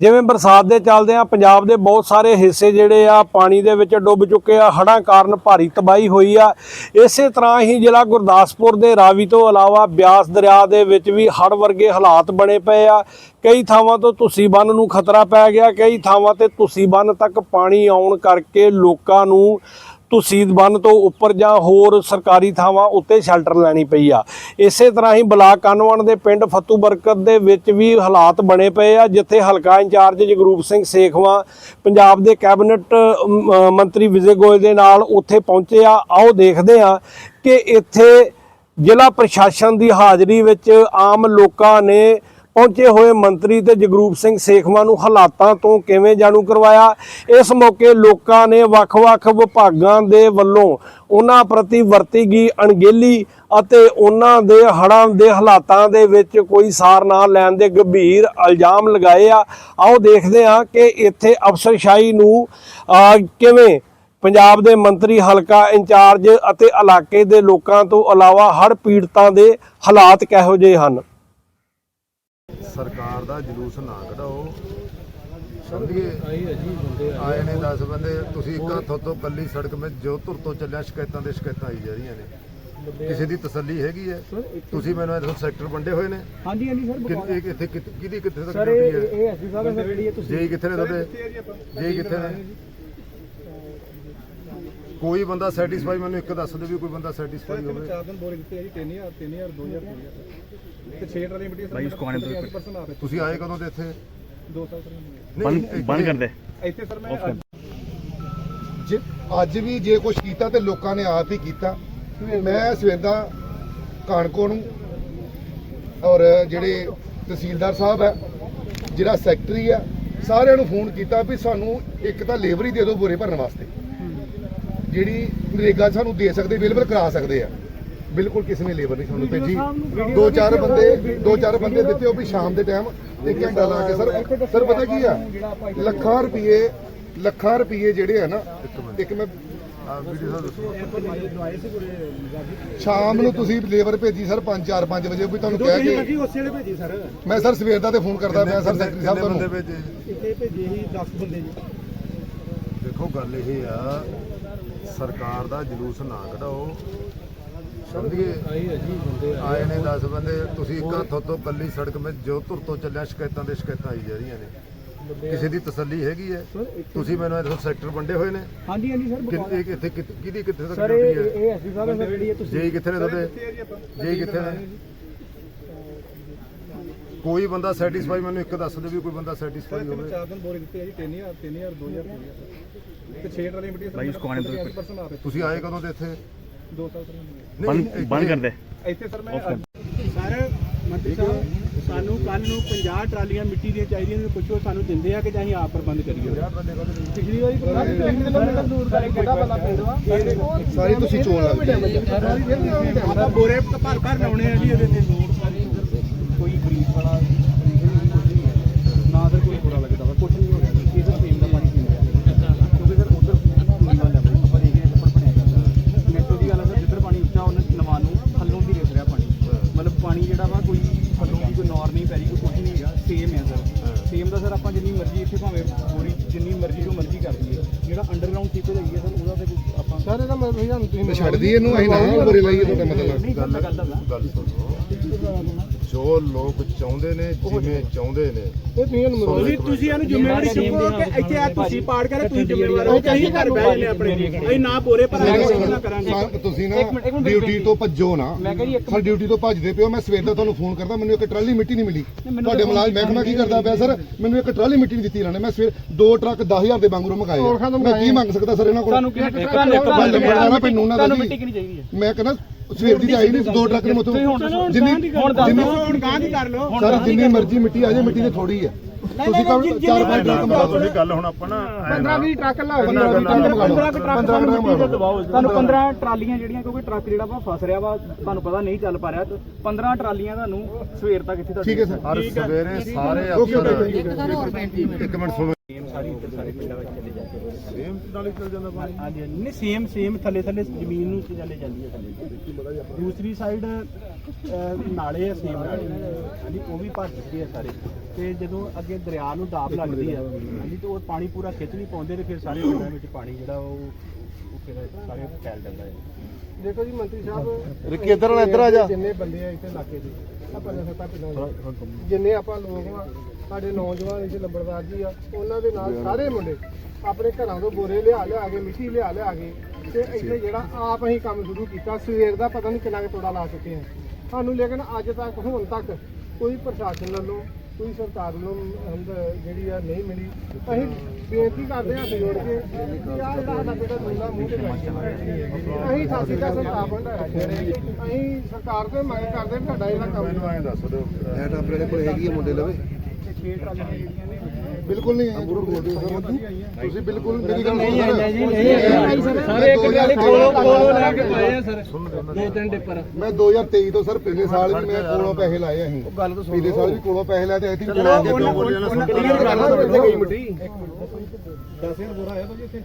ਜਿਵੇਂ ਬਰਸਾਤ ਦੇ ਚੱਲਦੇ ਆ, ਪੰਜਾਬ ਦੇ ਬਹੁਤ ਸਾਰੇ ਹਿੱਸੇ ਜਿਹੜੇ ਆ, ਪਾਣੀ ਦੇ ਵਿੱਚ ਡੁੱਬ ਚੁੱਕੇ ਆ, ਹੜ੍ਹਾਂ ਕਾਰਨ ਭਾਰੀ ਤਬਾਹੀ ਹੋਈ ਆ। ਇਸੇ ਤਰ੍ਹਾਂ ਹੀ ਜ਼ਿਲ੍ਹਾ ਗੁਰਦਾਸਪੁਰ ਦੇ ਰਾਵੀ ਤੋਂ ਇਲਾਵਾ ਬਿਆਸ ਦਰਿਆ ਦੇ ਵਿੱਚ ਵੀ ਹੜ੍ਹ ਵਰਗੇ ਹਾਲਾਤ ਬਣੇ ਪਏ ਆ। ਕਈ ਥਾਵਾਂ ਤੋਂ ਤੁਸੀਂ ਬੰਨ ਨੂੰ ਖਤਰਾ ਪੈ ਗਿਆ, ਕਈ ਥਾਵਾਂ ਤੇ ਤੁਸੀਂ ਬੰਨ ਤੱਕ ਪਾਣੀ ਆਉਣ ਕਰਕੇ ਲੋਕਾਂ ਨੂੰ ਤੁਸੀਂ ਬੰਨ ਤੋਂ ਉੱਪਰ ਜਾਂ ਹੋਰ ਸਰਕਾਰੀ ਥਾਵਾਂ ਉੱਤੇ ਸ਼ੈਲਟਰ ਲੈਣੀ ਪਈ ਆ। ਇਸੇ ਤਰ੍ਹਾਂ ਹੀ ਬਲਾਕ ਕਾਨਵਣ ਦੇ ਪਿੰਡ ਫੱਤੂ ਬਰਕਤ ਦੇ ਵਿੱਚ ਵੀ ਹਾਲਾਤ ਬਣੇ ਪਏ ਆ, ਜਿੱਥੇ ਹਲਕਾ ਇੰਚਾਰਜ ਜਗਰੂਪ ਸਿੰਘ ਸੇਖਵਾਂ ਪੰਜਾਬ ਦੇ ਕੈਬਨਿਟ ਮੰਤਰੀ ਵਿਜੇ ਗੋਇਲ ਦੇ ਨਾਲ ਉੱਥੇ ਪਹੁੰਚੇ ਆ। ਆਓ ਦੇਖਦੇ ਆ ਕਿ ਇੱਥੇ ਜ਼ਿਲ੍ਹਾ ਪ੍ਰਸ਼ਾਸਨ ਦੀ ਹਾਜ਼ਰੀ ਵਿੱਚ ਆਮ ਲੋਕਾਂ ਨੇ ਪਹੁੰਚੇ ਹੋਏ ਮੰਤਰੀ ਤੇ ਜਗਰੂਪ ਸਿੰਘ ਸੇਖਵਾਂ ਨੂੰ ਹਾਲਾਤਾਂ ਤੋਂ ਕਿਵੇਂ ਜਾਣੂ ਕਰਵਾਇਆ? ਇਸ ਮੌਕੇ ਲੋਕਾਂ ਨੇ ਵੱਖ-ਵੱਖ ਵਿਭਾਗਾਂ ਦੇ ਵੱਲੋਂ ਉਹਨਾਂ ਪ੍ਰਤੀ ਵਰਤੀ ਗਈ ਅਣਗਹਿਲੀ ਅਤੇ ਉਹਨਾਂ ਦੇ ਹੜ੍ਹਾਂ ਦੇ ਹਾਲਾਤਾਂ ਦੇ ਵਿੱਚ ਕੋਈ ਸਾਰ ਨਾ ਲੈਣ ਦੇ ਗੰਭੀਰ ਇਲਜ਼ਾਮ ਲਗਾਏ ਆ। ਆਓ ਦੇਖਦੇ ਹਾਂ ਕਿ ਇੱਥੇ ਅਫਸਰਸ਼ਾਹੀ ਨੂੰ ਕਿਵੇਂ ਪੰਜਾਬ ਦੇ ਮੰਤਰੀ, ਹਲਕਾ ਇੰਚਾਰਜ ਅਤੇ ਇਲਾਕੇ ਦੇ ਲੋਕਾਂ ਤੋਂ ਇਲਾਵਾ ਹੜ੍ਹ ਪੀੜਤਾਂ ਦੇ ਹਾਲਾਤ ਕਿਹੋ ਜਿਹੇ ਹਨ? ਸਰਕਾਰ ਦਾ ਜਲੂਸ ਨਾ ਕਢਾਓ। ਸਮਝੀਏ ਆਏ ਨੇ 10 ਬੰਦੇ। ਤੁਸੀਂ ਇੱਕ ਹੱਥੋਂ ਤੋਂ ਕੱਲੀ ਸੜਕ 'ਤੇ ਜੋ ਧੁਰ ਤੋਂ ਚੱਲਿਆ ਸ਼ਿਕਾਇਤਾਂ ਦੇ ਸ਼ਿਕਾਇਤਾਂ ਆਈ ਜਾ ਰਹੀਆਂ ਨੇ। ਕਿਸੇ ਦੀ ਤਸੱਲੀ ਹੈਗੀ ਹੈ? ਤੁਸੀਂ ਮੈਨੂੰ ਇਹ ਸੈਕਟਰ ਵੰਡੇ ਹੋਏ ਨੇ? ਹਾਂਜੀ ਹਾਂਜੀ ਸਰ ਕਿ- ਇਹ ਕਿਤ- ਕਿਹਦੀ ਕਿੱਥੇ ਤੱਕ ਸਰ ਇਹ ਡਿਊਟੀ ਹੈ? ਇਹ ਐਸਪੀ ਸਾਹਿਬ ਹੈ ਸਰ ਜਿਹੜੀ ਤੁਸੀਂ ਜੇਈ ਕਿੱਥੇ ਨੇ ਤੁਹਾਡੇ? ਜੇਈ ਕਿੱਥੇ ਨੇ? ਕੋਈ ਬੰਦਾ ਸੈਟੀਸਫਾਈ ਮੈਨੂੰ ਇੱਕ ਦੱਸ ਦਿਓ ਵੀ ਕੋਈ ਬੰਦਾ ਸੈਟੀਸਫਾਈ ਹੋਵੇ। ਚਾਰ ਦਿਨ ਬੋਰੇ ਦਿੱਤੇ ਆ ਜੀ 3000 3000 2000 ਤੇ 6 ਟਰਾਲੀ ਮਿੱਟੀ ਭਾਈ ਉਸ ਕੋਣੇ ਤੋਂ ਪਰਸਨ ਆ ਰਹੇ। ਤੁਸੀਂ ਆਏ ਕਦੋਂ ਦੇ ਇੱਥੇ? ਦੋ ਸਾਲ ਨਹੀਂ ਬੰਦ ਕਰ ਦੇ ਇੱਥੇ ਸਰ ਮੈਂ ਅੱਜ ਜੇ ਅੱਜ ਵੀ ਜੇ ਕੁਝ ਕੀਤਾ ਤੇ ਲੋਕਾਂ ਨੇ ਆਪ ਹੀ ਕੀਤਾ। ਮੈਂ ਸਵੇਦਾ ਕਾਣਕੋ ਨੂੰ ਔਰ ਜਿਹੜੇ ਤਹਿਸੀਲਦਾਰ ਸਾਹਿਬ ਹੈ ਜਿਹੜਾ ਸੈਕਟਰੀ ਆ ਸਾਰਿਆਂ ਨੂੰ ਫੋਨ ਕੀਤਾ ਵੀ ਸਾਨੂੰ ਇੱਕ ਤਾਂ ਲੇਬਰ ਹੀ ਦੇ ਦਿਓ ਬੋਰੇ ਭਰਨ ਵਾਸਤੇ। ਜਿਹੜੀ ਨਰੇਗਾ ਸਾਨੂੰ ਦੇ ਸਕਦੇ ਅਵੇਲੇਬਲ ਕਰਾ ਸਕਦੇ ਆ। ਬਿਲਕੁਲ ਕਿਸੇ ਨੇ ਲੇਬਰ ਨਹੀਂ ਸਾਨੂੰ ਭੇਜੀ। ਦੋ ਚਾਰ ਬੰਦੇ ਦੋ ਚਾਰ ਬੰਦੇ ਦਿੱਤੇ ਉਹ ਵੀ ਸ਼ਾਮ ਦੇ ਟਾਈਮ ਇੱਕ ਘੰਟਾ ਲਾ ਕੇ। ਸਰ ਸਰ ਪਤਾ ਕੀ ਆ? ਲੱਖਾਂ ਰੁਪਏ ਲੱਖਾਂ ਰੁਪਏ ਜਿਹੜੇ ਆ ਨਾ ਇੱਕ ਮੈਂ ਸ਼ਾਮ ਨੂੰ ਤੁਸੀਂ ਲੇਬਰ ਭੇਜੀ ਸਰ 5 4 5 ਵਜੇ ਵੀ ਤੁਹਾਨੂੰ ਕਹਿ ਕੇ ਉਸੇ ਵੇਲੇ ਭੇਜੀ ਸਰ। ਮੈਂ ਸਰ ਸਵੇਰ ਦਾ ਤੇ ਫੋਨ ਕਰਦਾ ਪਿਆ ਸਰ ਸੈਕਟਰੀ ਸਾਹਿਬ ਤੁਹਾਨੂੰ। ਭੇਜੇ? ਇੱਥੇ ਭੇਜੇ ਸੀ 10 ਬੰਦੇ ਜੀ। ਦੇਖੋ ਗੱਲ ਇਹ ਆ ਸਰਕਾਰ ਦਾ ਜਲੂਸ ਨਾ ਕਢਾਓ। ਸਮਝੀਏ? ਆਏ ਨੇ 10 ਬੰਦੇ ਤੁਸੀਂ ਇੱਕ ਹੱਥੋਂ ਤੋਂ ਕੱਲੀ ਸੜਕ 'ਤੇ ਜੋ ਧੁਰ ਤੋਂ ਚੱਲਿਆ ਸ਼ਿਕਾਇਤਾਂ ਦੇ ਸ਼ਿਕਾਇਤਾਂ ਆਈ ਜਾ ਰਹੀਆਂ ਨੇ। ਕਿਸੇ ਦੀ ਤਸੱਲੀ ਹੈਗੀ ਹੈ? ਤੁਸੀਂ ਮੈਨੂੰ ਇਹ ਸੈਕਟਰ ਵੰਡੇ ਹੋਏ ਨੇ? ਹਾਂਜੀ ਹਾਂਜੀ ਸਰ ਕਿੱਥੇ ਕਿੱਥੇ- ਕਿਹਦੀ ਕਿੱਥੇ ਤੱਕ ਸਰ ਇਹ ਡਿਊਟੀ ਹੈ? ਇਹ ਐਸਪੀ ਸਾਹਿਬ ਹੈ ਸਰ ਜਿਹੜੀ ਇਹ ਤੁਸੀਂ ਜੇਈ ਕਿੱਥੇ ਨੇ ਤੁਹਾਡੇ? ਜੇਈ ਕਿੱਥੇ ਨੇ? ਕੋਈ ਬੰਦਾ ਸੈਟੀਸਫਾਈ ਮੈਨੂੰ ਇੱਕ ਦੱਸ ਦਿਓ ਵੀ ਕੋਈ ਬੰਦਾ ਸੈਟੀਸਫਾਈ ਹੋਵੇ। ਚਾਰ ਦਿਨ ਬੋਰੇ ਦਿੱਤੇ ਆ ਜੀ 3000 3000 2000 ਤੇ 6 ਟਰਾਲੀ ਮਿੱਟੀ ਭਾਈ ਉਸ ਕੋਣੇ ਤੋਂ ਤੁਸੀਂ। ਆਏ ਕਦੋਂ ਦੇ ਇੱਥੇ? ਦੋ ਸਾਲ ਸਰ ਬੰਦ ਕਰ ਦੇ ਇੱਥੇ ਸਰ ਮੈਂ ਸਰ ਮੰਤਰੀ ਸਾਹਿਬ ਸਾਨੂੰ ਕੱਲ ਨੂੰ 50 ਟਰਾਲੀਆਂ ਮਿੱਟੀ ਦੀਆਂ ਚਾਹੀਦੀਆਂ ਨੇ ਪੁੱਛੋ ਸਾਨੂੰ ਦਿੰਦੇ ਆ ਕਿ ਜਾਂ ਅਸੀਂ ਆਪ ਪ੍ਰਬੰਧ ਕਰੀਏ? ਪਿਛਲੀ ਵਾਰੀ ਕਿਲੋਮੀਟਰ ਦੂਰ ਦਾ ਕਿਹੜਾ ਵਾਲਾ ਪਿੰਡ ਵਾ? ਸਾਰੀ ਤੁਸੀਂ ਚੋਣ ਲੱਗ ਗਏ ਬੋਰੇ ਭਰ ਭਰ ਲਾਉਣੇ ਆ ਜੀ ਇਹਦੇ ਤੇ। ਕੋਈ ਗਰੀਬ ਵਾਲਾ ਨਾ ਸਰ ਕੋਈ ਬੁਰਾ ਲੱਗਦਾ ਵਾ ਕੁਝ ਨਹੀਂ ਹੋ ਰਿਹਾ। ਇਹ ਸਰ ਪੀਣ ਦਾ ਪਾਣੀ ਪੀਂਦੇ ਆ ਕਿਉਂਕਿ ਸਰ ਉਧਰ ਨੀਵਾ ਲੈਵਲ ਆਪਾਂ ਦੇਖ ਰਹੇ ਉੱਪਰ ਬਣਿਆ ਜਾਂਦਾ। ਮੇਟੋ ਦੀ ਗੱਲ ਹੈ ਸਰ ਜਿੱਧਰ ਪਾਣੀ ਉੱਚਾ ਉਹਨਾਂ ਨਵਾਂ ਨੂੰ ਥੱਲੋਂ ਦੀ ਰਿਸ ਰਿਹਾ ਪਾਣੀ। ਮਤਲਬ ਪਾਣੀ ਜਿਹੜਾ ਵਾ ਕੋਈ ਥੱਲੋਂ ਦੀ ਕੋਈ ਨੌਰ ਨਹੀਂ ਪੈ ਰਹੀ ਕੋਈ ਕੁਝ ਨਹੀਂ ਹੈਗਾ ਸੇਮ ਹੈ ਸਰ। ਸੇਮ ਦਾ ਸਰ ਆਪਾਂ ਜਿੰਨੀ ਮਰਜ਼ੀ ਇੱਥੇ ਭਾਵੇਂ ਬੋਰੀ ਜਿੰਨੀ ਮਰਜ਼ੀ ਜੋ ਮਰਜ਼ੀ ਕਰ ਦਈਏ ਜਿਹੜਾ ਅੰਡਰਗਰਾਉਂਡ ਸੀਪੇਜ ਹੈਗੀ ਹੈ ਸਰ ਉਹਦਾ ਤੇ ਕੋਈ ਆਪਾਂ ਸਰ ਇਹਦਾ ਮਤਲਬ ਇਹ ਤੁਸੀਂ ਮੈਂ ਛੱਡ ਦਈਏ ਇਹਨੂੰ ਅਸੀਂ ਨਾ ਬੋਰੇ ਲਾਈਏ ਤੁਹਾਡਾ ਮਤਲਬ। ਗੱਲ ਗੱਲ ਸੁਣੋ। ਜੋ ਲੋਕ ਚਾਹੁੰਦੇ ਨੇ ਜਿਵੇਂ ਚਾਹੁੰਦੇ ਨੇ। ਤੁਸੀਂ ਤੁਸੀਂ ਇਹਨੂੰ ਜ਼ਿੰਮੇਵਾਰੀ ਚੁੱਕੋ ਕਿ ਇੱਥੇ ਆ ਤੁਸੀਂ ਪਾੜ ਕਰ ਤੁਸੀਂ ਜ਼ਿੰਮੇਵਾਰ ਹੋ ਕਿ ਅਸੀਂ ਘਰ ਬਹਿ ਜਨੇ ਆਪਣੇ ਅਸੀਂ ਨਾ ਬੋਰੇ ਪਰ ਨਾ ਕਰਾਂਗੇ। ਤੁਸੀਂ ਨਾ ਡਿਊਟੀ ਤੋਂ ਭੱਜੋ ਨਾ। ਸਰ ਡਿਊਟੀ ਤੋਂ ਭੱਜਦੇ ਪਿਓ ਮੈਂ ਸਵੇਰ ਦਾ ਤੁਹਾਨੂੰ ਫੋਨ ਕਰਦਾ ਮੈਨੂੰ ਇੱਕ ਟਰਾਲੀ ਮਿੱਟੀ ਨਹੀਂ ਮਿਲੀ। ਤੁਹਾਡੇ ਮੁਲਾਜ਼ਮ ਮਹਿਕਮਾ ਕੀ ਕਰਦਾ ਪਿਆ ਸਰ? ਮੈਨੂੰ ਇੱਕ ਟਰਾਲੀ ਮਿੱਟੀ ਨਹੀਂ ਦਿੱਤੀ ਇਹਨਾਂ ਨੇ। ਮੈਂ ਸਵੇਰ ਦੋ ਟਰੱਕ 10000 ਦੇ ਵਾਂਗੂ ਮੰਗਾਏ। ਮੈਂ ਕੀ ਮੰਗ ਸਕਦਾ ਸਰ ਇਹਨਾਂ ਕੋਲ? ਤੁਹਾਨੂੰ ਕਿਹਾ? ਇੱਕ ਲੰਬੜਦਾਰਾ ਪਿੰਡ ਉਹਨਾਂ ਦਾ ਤੁਹਾਨੂੰ ਜੀ। ਮਿੱਟੀ ਕਿਹਨੀ ਚਾਹੀਦੀ ਹੈ? ਮੈਂ ਕਹਿੰਦਾ ਸਵੇਰ ਦੀ ਆਈ ਨਹੀਂ ਦੋ ਟਰੱਕ ਨੇ ਮਤੋਂ ਜਿੰਨੀ ਹੁਣ ਦੱਸ ਜਿੰਨੀ ਹੁਣ ਗਾਂ ਦੀ ਕਰ ਲਓ। ਸਰ ਜਿੰਨੀ ਮਰਜ਼ੀ ਮਿੱਟੀ ਆ ਜਾਏ ਮਿੱਟੀ ਤੇ ਥੋੜੀ ਹੈ ਤੁਸੀਂ ਕਹੋ ਚਾਰ ਪੰਜ ਟਰੱਕ ਮੰਗਾ ਦਿਓ ਗੱਲ ਹੁਣ ਆਪਾਂ ਨਾ 15 20 ਟਰੱਕ ਲਾ 15 ਟਰੱਕ ਮੰਗਾ ਲਓ। 15 ਟਰੱਕ ਸਾਨੂੰ ਮਿੱਟੀ ਦੇ ਦਵਾਓ ਤੁਹਾਨੂੰ 15 ਟਰਾਲੀਆਂ ਜਿਹੜੀਆਂ ਕਿਉਂਕਿ ਟਰੱਕ ਜਿਹੜਾ ਵਾ ਫਸ ਰਿਹਾ ਵਾ ਤੁਹਾਨੂੰ ਪਤਾ ਨਹੀਂ ਚੱਲ ਪਾ ਰਿਹਾ। 15 ਟਰਾਲੀਆਂ ਤੁਹਾਨੂੰ ਸਵੇਰ ਤੱਕ ਇੱਥੇ ਠੀਕ ਹੈ ਸਰ। ਹਰ ਸਵੇਰੇ ਸਾਰੇ ਇੱਕ ਮਿੰਟ ਸੁਣੋ। ਸੇਮ ਸਾਰੀ ਇੱਧਰ ਸਾਰੇ ਪਿੰਡਾਂ ਵਿੱਚ ਚਲੇ ਜਾਂਦੇ ਸੇਮ ਨਾਲ ਚੱਲ ਜਾਂਦਾ ਪਾਣੀ? ਹਾਂਜੀ ਹਾਂਜੀ। ਨਹੀਂ ਸੇਮ ਸੇਮ ਥੱਲੇ ਥੱਲੇ ਜ਼ਮੀਨ ਨੂੰ ਚਲੇ ਜਾਂਦੀ ਹੈ ਥੱਲੇ ਦੂਸਰੀ ਸਾਈਡ ਨਾਲੇ ਆ ਸੇਮ ਨਾਲੇ। ਹਾਂਜੀ ਉਹ ਵੀ ਭਰ ਚੁੱਕੇ ਆ ਸਾਰੇ। ਤੇ ਜਦੋਂ ਅੱਗੇ ਦਰਿਆ ਨੂੰ ਦਾਬ ਲੱਗਦੀ ਆ ਹਾਂਜੀ ਤੇ ਉਹ ਪਾਣੀ ਪੂਰਾ ਖਿੱਚ ਨਹੀਂ ਪਾਉਂਦੇ ਤੇ ਫਿਰ ਸਾਰੇ ਪਿੰਡਾਂ ਵਿੱਚ ਪਾਣੀ ਜਿਹੜਾ ਉਹ ਉਹ ਫਿਰ ਸਾਰੇ ਫੈਲ ਜਾਂਦਾ ਹੈ। ਦੇਖੋ ਜੀ ਮੰਤਰੀ ਸਾਹਿਬ ਰਿੱਕੀ ਇੱਧਰ ਨਾਲ ਇੱਧਰ ਆ ਜਾ। ਜਿੰਨੇ ਬੰਦੇ ਆ ਇੱਥੇ ਇਲਾਕੇ ਦੇ ਆ ਪੰਜਾਂ ਸੱਤਾਂ ਪਿੰਡਾਂ ਦੇ ਜਿੰਨੇ ਆਪਾਂ ਲੋਕ ਆ ਸਾਡੇ ਨੌਜਵਾਨ ਇੱਥੇ ਲੰਬੜਦਾਰ ਜੀ ਆ ਉਹਨਾਂ ਦੇ ਨਾਲ ਸਾਰੇ ਮੁੰਡੇ ਆਪਣੇ ਘਰਾਂ ਤੋਂ ਬੋਰੇ ਲਿਆ ਲਿਆ ਕੇ ਮਿੱਟੀ ਲਿਆ ਲਿਆ ਕੇ ਤੇ ਇੱਥੇ ਜਿਹੜਾ ਆਪ ਅਸੀਂ ਕੰਮ ਸ਼ੁਰੂ ਕੀਤਾ ਸਵੇਰ ਦਾ ਪਤਾ ਨਹੀਂ ਕਿੰਨਾ ਕੁ ਤੋੜਾ ਲਾ ਚੁੱਕੇ ਆ। ਸਾਨੂੰ ਲੇਕਿਨ ਅੱਜ ਤੱਕ ਹੁਣ ਤੱਕ ਕੋਈ ਪ੍ਰਸ਼ਾਸਨ ਵੱਲੋਂ ਕੋਈ ਸਰਕਾਰ ਵੱਲੋਂ ਜਿਹੜੀ ਆ ਨਹੀਂ ਮਿਲੀ। ਅਸੀਂ ਬੇਨਤੀ ਕਰਦੇ ਹਾਂ ਜੋੜ ਕੇ ਕਿ ਆਹ ਜਿਹੜਾ ਸਾਡਾ ਬੇਟਾ ਦੁੱਲਾ ਮੂੰਹ ਤੇ ਗਿਆ ਅਸੀਂ ਸਾਸੀ ਦਾ ਬਣਾਇਆ ਜਿਹੜੇ ਅਸੀਂ ਸਰਕਾਰ ਤੋਂ ਮੰਗ ਕਰਦੇ ਸਾਡਾ ਜਿਹੜਾ ਕੰਮ ਮੈਨੂੰ ਐਂ ਦੱਸ ਦਿਓ ਐਟ ਆਪਣੇ ਕੋਲ ਹੈਗੀ ਹੈ ਮੁੰਡੇ ਲਵੇ। ਛੇ ਟਰਾਲੀਆਂ ਜਿਹੜੀਆਂ ਨੇ ਬਿਲਕੁਲ ਨਹੀਂ ਹੈ ਤੁਸੀਂ ਬਿਲਕੁਲ ਮੇਰੀ ਗੱਲ ਨਹੀਂ ਸੁਣੋ ਹੈ ਜੀ ਨਹੀਂ ਸਾਰੇ। ਇੱਕ ਟਰਾਲੀ ਕੋਲੋਂ ਕੋਲੋਂ ਲੈ ਕੇ ਪਾਏ ਆ ਸਰ। ਦੋ ਤਿੰਨ ਡਿੱਪਰ ਮੈਂ 2023 ਤੋਂ ਸਰ ਪਿਛਲੇ ਸਾਲ ਵੀ ਮੈਂ ਕੋਲੋਂ ਪੈਸੇ ਲਾਏ ਅਸੀਂ। ਗੱਲ ਤਾਂ ਪਿਛਲੇ ਸਾਲ ਵੀ ਕੋਲੋਂ ਪੈਸੇ ਲਾਏ ਤੇ ਆਈ ਥਿੰਕ ਕਲੀਅਰ ਕਰ ਲਓ ਗਈ ਮਿੱਟੀ 10000 ਬੋਰਾ ਆਇਆ ਤਾਂ ਜੀ ਇੱਥੇ?